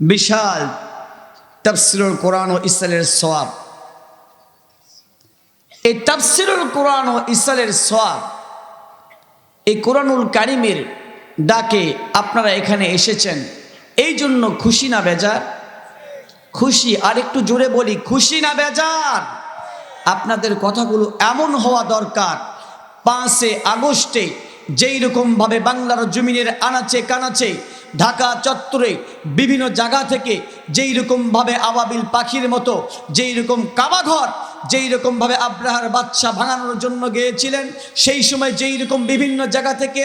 বিশাল তাফসিরুল কোরআন ও ইসরায়েলের সোয়াব এই তাফসিরুল কোরআন ও ইসরায়েলের সোয়াব এই কোরআনুল কারিমের ডাকে আপনারা এখানে এসেছেন। এই জন্য খুশি না বেজার? খুশি, আর একটু জোরে বলি, খুশি না বেজার? আপনাদের কথাগুলো এমন হওয়া দরকার, পাঁচে আগস্টে যেই রকমভাবে বাংলার জমিনের আনাচে কানাচে ঢাকা চত্বরে বিভিন্ন জায়গা থেকে যেই রকমভাবে আবাবিল পাখির মতো যেই রকম কাবাঘর যেই রকমভাবে আব্রাহার বাচ্চা ভাঙানোর জন্য গিয়েছিলেন, সেই সময় যেই রকম বিভিন্ন জায়গা থেকে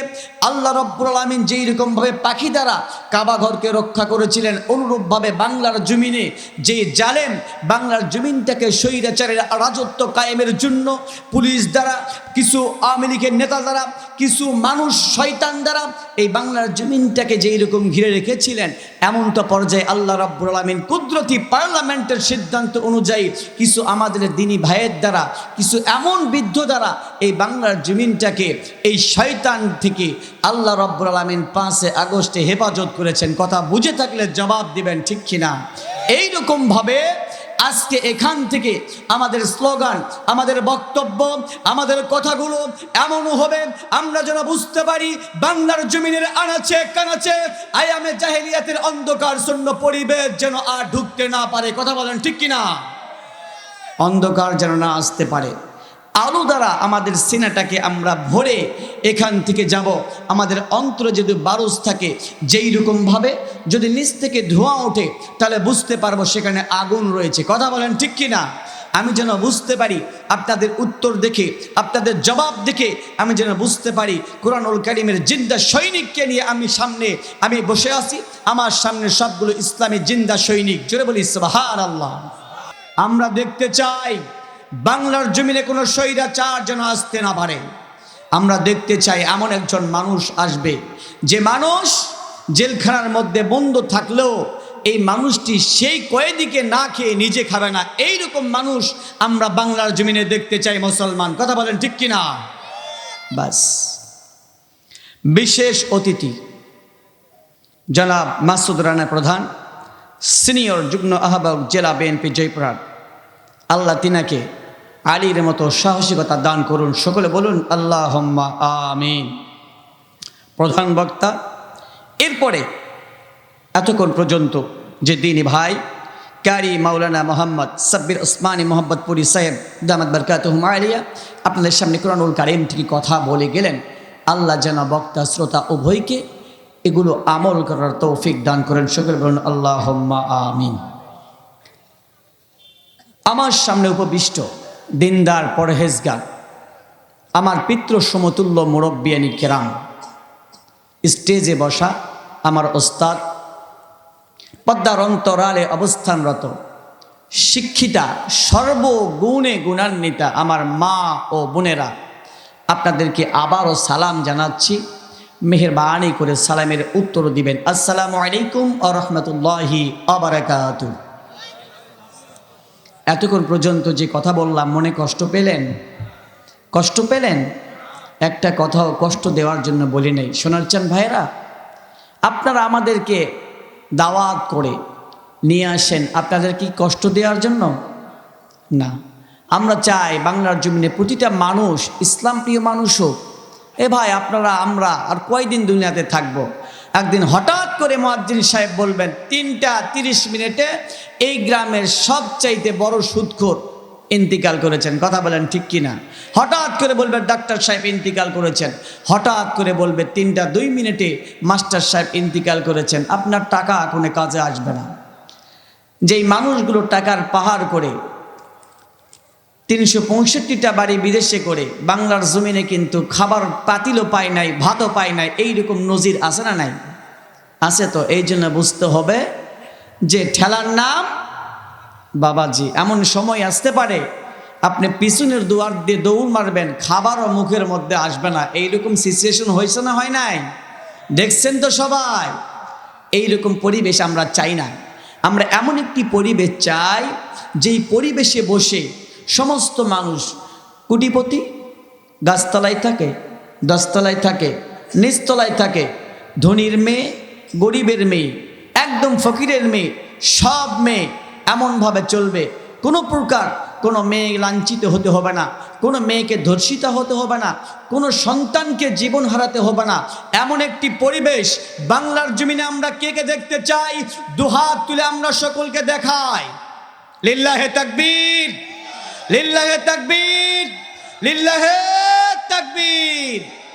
আল্লাহ রব্বুল আলমিন যেই রকমভাবে পাখি দ্বারা কাবাঘরকে রক্ষা করেছিলেন অনুরূপভাবে বাংলার জমিনে যে জালেম বাংলার জমিনটাকে স্বৈরাচারের রাজত্ব কায়েমের জন্য পুলিশ দ্বারা, কিছু আওয়ামী লীগের নেতা দ্বারা, কিছু মানুষ শয়তান দ্বারা এই বাংলার জমিনটাকে যেই রকম ঘিরে রেখেছিলেন এমনটা পর্যায়ে আল্লাহ রাব্বুল আলমিন কুদরতি পার্লামেন্টের সিদ্ধান্ত অনুযায়ী কিছু আমাদের দিনী ভাইয়ের দ্বারা, কিছু এমন বৃদ্ধ দ্বারা এই বাংলার জমিনটাকে, এই শয়তান থেকে আল্লাহ রব্বুল আলমিন পাঁচে আগস্টে হেফাজত করেছেন। কথা বুঝে থাকলে জবাব দিবেন ঠিক কিনা? এইরকমভাবে আজকে এখান থেকে আমাদের স্লোগান, আমাদের বক্তব্য, আমাদের কথাগুলো এমন হবে, আমরা যেন বুঝতে পারি বাংলার জমিনের আনাচে, কানাচে, আয়ামে জাহেলিয়াতের অন্ধকার শূন্য পরিবেশ যেন আর ঢুকতে না পারে। কথা বলেন ঠিক কিনা? অন্ধকার যেন না আসতে পারে। আলো দ্বারা আমাদের সিনাটাকে আমরা ভরে এখান থেকে যাব। আমাদের অন্তরে যদি বারুস থাকে, যেই রকমভাবে যদি নিচ থেকে ধোঁয়া ওঠে, তাহলে বুঝতে পারব সেখানে আগুন রয়েছে। কথা বলেন ঠিক কি না আমি যেন বুঝতে পারি, আপনাদের উত্তর দেখে, আপনাদের জবাব দেখে আমি যেন বুঝতে পারি, কোরআনুল কারিমের জিন্দা সৈনিককে নিয়ে আমি সামনে, আমি বসে আছি, আমার সামনে সবগুলো ইসলামী জিন্দা সৈনিক। জোরে বলি সুবহান আল্লাহ আমরা দেখতে চাই বাংলার জমিনে কোনো স্বৈরাচার যেন আসতে না পারে। আমরা দেখতে চাই এমন একজন মানুষ আসবে। যে মানুষ জেলখানার মধ্যে বন্ধ থাকলেও এই মানুষটি সেই কয়েদিকে না খেয়ে নিজে খাবে না। এই রকম মানুষ আমরা বাংলার জমিনে দেখতে চাই মুসলমান। কথা বলেন ঠিক কিনা? বাস। বিশেষ অতিথি, জনাব মাসুদ রানা প্রধান, সিনিয়র যুগ্ম আহ্বায়ক জেলা বিএনপি জয়পুরহাট। আল্লাহ তিনাকে আলীর মতো সাহসিকতা দান করুন। সকলে বলুন আল্লাহ আমিন। প্রধান বক্তা, এরপরে, এতক্ষণ পর্যন্ত যে দিনী ভাই, ক্যারি মাওলানা মোহাম্মদ সাব্বির ওসমানী মোহাম্মদপুরি সাহেব দামাদ বরকাত আলিয়া আপনাদের সামনে কোরআনুল কারিম থেকে কথা বলে গেলেন। আল্লাহ যেন বক্তা, শ্রোতা উভয়কে এগুলো আমল করার তৌফিক দান করেন। সকলে বলুন আল্লাহ আমিন। আমার সামনে উপবিষ্ট দিনদার পরহেজগার, আমার পিতৃ সমতুল্য মুরব্বিয়ানি কেরাম। স্টেজে বসা আমার ওস্তাদ, পদ্মার অন্তরালে অবস্থানরত, শিক্ষিতা, সর্বগুণে গুণান্বিতা আমার মা ও বোনেরা। আপনাদেরকে আবারও সালাম জানাচ্ছি। মেহরবানি করে সালামের উত্তর দিবেন। আসসালামু আলাইকুম আ রহমতুল্লাহি আবরাকাতু এতক্ষণ পর্যন্ত যে কথা বললাম, মনে কষ্ট পেলেন? কষ্ট পেলেন? একটা কথাও কষ্ট দেওয়ার জন্য বলি নেই। শোনার চান ভাইয়েরা, আপনারা আমাদেরকে দাওয়াত করে নিয়ে আসেন। আপনাদের কি কষ্ট দেওয়ার জন্য? না। আমরা চাই বাংলার জমিনে প্রতিটা মানুষ, ইসলাম প্রিয় মানুষ হোক। এ ভাই, আপনারা, আমরা আর কয়দিন দুনিয়াতে থাকব। একদিন হঠাৎ করে মোয়াজ্জিন সাহেব বলবেন, তিনটা তিরিশ মিনিটে এই গ্রামের সবচাইতে বড় সুদখোর ইন্তিকাল করেছেন। কথা বলেন ঠিক কি না হঠাৎ করে বলবে, ডাক্তার সাহেব ইন্তিকাল করেছেন। হঠাৎ করে বলবে, তিনটা দুই মিনিটে মাস্টার সাহেব ইন্তিকাল করেছেন। আপনার টাকা কোনো কাজে আসবে না। যেই মানুষগুলো টাকার পাহাড় করে, তিনশো পঁয়ষট্টিটা বাড়ি বিদেশে করে, বাংলার জমিনে কিন্তু খাবার পাতিলও পায় নাই, ভাতও পায় নাই, এইরকম নজির আছে না নাই? আছে তো, এই জন্য বুঝতে হবে যে ঠেলার নাম বাবাজি। এমন সময় আসতে পারে, আপনি পিছনের দুয়ার দিয়ে দৌড় মারবেন, খাবারও মুখের মধ্যে আসবে না। এইরকম সিচুয়েশন হয়েছে না হয় নাই? দেখছেন তো সবাই? এইরকম পরিবেশ আমরা চাই না। আমরা এমন একটি পরিবেশ চাই, যেই পরিবেশে বসে সমস্ত মানুষ কুটিপতি, গাছতলায় থাকে, দশতলায় থাকে, নিচতলায় থাকে, ধনীর মেয়ে গরিবের মেয়ে, একদম ফকিরের মেয়ে, সব মেয়ে এমনভাবে চলবে। কোনো প্রকার কোনো মেয়ে লাঞ্ছিত হতে হবে না, কোনো মেয়েকে ধর্ষিতা হতে হবে না, কোনো সন্তানকে জীবন হারাতে হবে না। এমন একটি পরিবেশ বাংলার জমিনে আমরা কে কে দেখতে চাই? দুহাত তুলে আমরা সকলকে দেখাই। লিল্লাহে তাকবীর লিল্লাহে তাকবীর লিল্লাহে তাকবীর।